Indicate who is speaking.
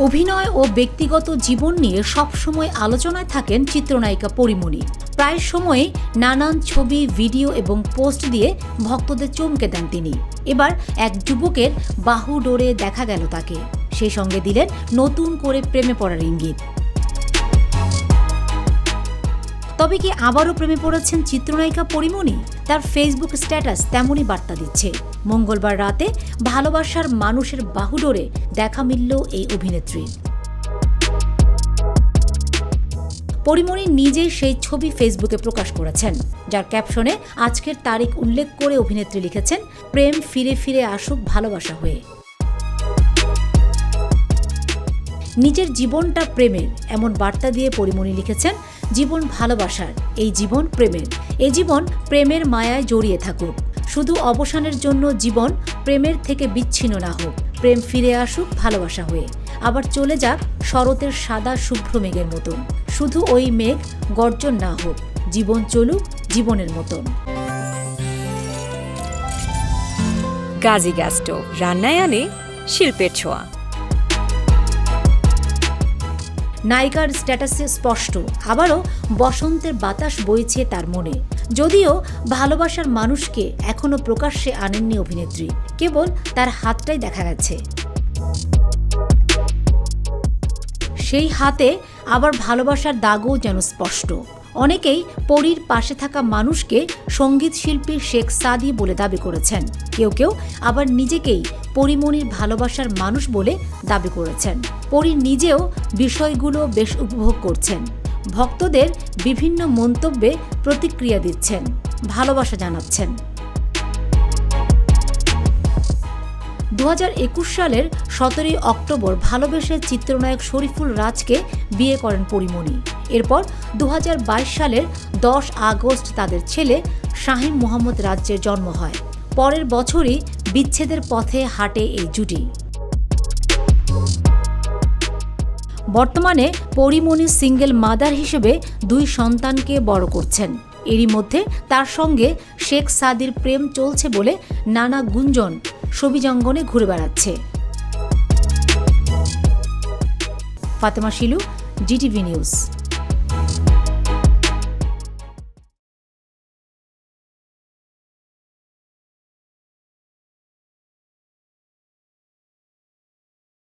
Speaker 1: অভিনয় ও ব্যক্তিগত জীবন নিয়ে সবসময় আলোচনায় থাকেন চিত্রনায়িকা পরিমণি। প্রায় সময়ই নানান ছবি, ভিডিও এবং পোস্ট দিয়ে ভক্তদের চমকে দেন তিনি। এবার এক যুবকের বাহু ডোরে দেখা গেল তাকে। সেই সঙ্গে দিলেন নতুন করে প্রেমে পড়ার ইঙ্গিত। তবে কি আবারও প্রেমে পড়েছেন চিত্রনায়িকা পরিমণি? তার ফেসবুক স্ট্যাটাস তেমনই বার্তা দিচ্ছে। মঙ্গলবার রাতে ভালোবাসার মানুষের বাহুডোরে দেখা মিলল এই অভিনেত্রীর। পরিমণি নিজেই সেই ছবি ফেসবুকে প্রকাশ করেছেন, যার ক্যাপশনে আজকের তারিখ উল্লেখ করে অভিনেত্রী লিখেছেন, প্রেম ফিরে ফিরে আসুক ভালোবাসা হয়ে। নিজের জীবনটা প্রেমের, এমন বার্তা দিয়ে পরিমণি লিখেছেন, জীবন ভালোবাসার, এই জীবন প্রেমের। এই জীবন প্রেমের মায়ায় জড়িয়ে থাকুক। শুধু অবসানের জন্য জীবন প্রেমের থেকে বিচ্ছিন্ন না হোক। প্রেম ফিরে আসুক ভালোবাসা হয়ে। আবার চলে যাক শরতের সাদা শুভ্র মেঘের মতন। শুধু ওই মেঘ গর্জন না হোক। জীবন চলুক জীবনের মতন।
Speaker 2: গাজী গ্যাস্টো রান্নায় আনে শিল্পের ছোঁয়া।
Speaker 1: নায়িকার স্ট্যাটাসে স্পষ্ট। আবারও বসন্তের বাতাস বইছে তার মনে। যদিও ভালোবাসার মানুষকে এখনও প্রকাশ্যে আনেননি অভিনেত্রী। কেবল তার হাতটাই দেখা গেছে। সেই হাতে আবার ভালোবাসার দাগও যেন স্পষ্ট। অনেকেই পরীর পাশে থাকা মানুষকে সংগীত শিল্পী শেখ সাদি বলে দাবি করেছেন। কেউ কেউ আবার নিজেকেই পরিমণির ভালোবাসার মানুষ বলে দাবি করেছেন। পরী নিজেও বিষয়গুলো বেশ উপভোগ করছেন। ভক্তদের বিভিন্ন মন্তব্যে প্রতিক্রিয়া দিচ্ছেন। ভালোবাসা জানাচ্ছেন। দু হাজার একুশ সালের সতেরোই অক্টোবর ভালোবেসে চিত্রনায়ক শরীফুল রাজকে বিয়ে করেন পরিমণি। এরপর দু হাজার বাইশ সালের দশ আগস্ট তাদের ছেলে শাহিন মোহাম্মদ রাজ্যের জন্ম হয়। পরের বছরই বিচ্ছেদের পথে হাঁটে এই জুটি। বর্তমানে পরিমণি সিঙ্গেল মাদার হিসেবে দুই সন্তানকে বড় করছেন। এরই মধ্যে তার সঙ্গে শেখ সাদির প্রেম চলছে বলে নানা গুঞ্জন সবিজঙ্গনে ঘুরে বেড়াচ্ছে। Fatema Shilu GTV news.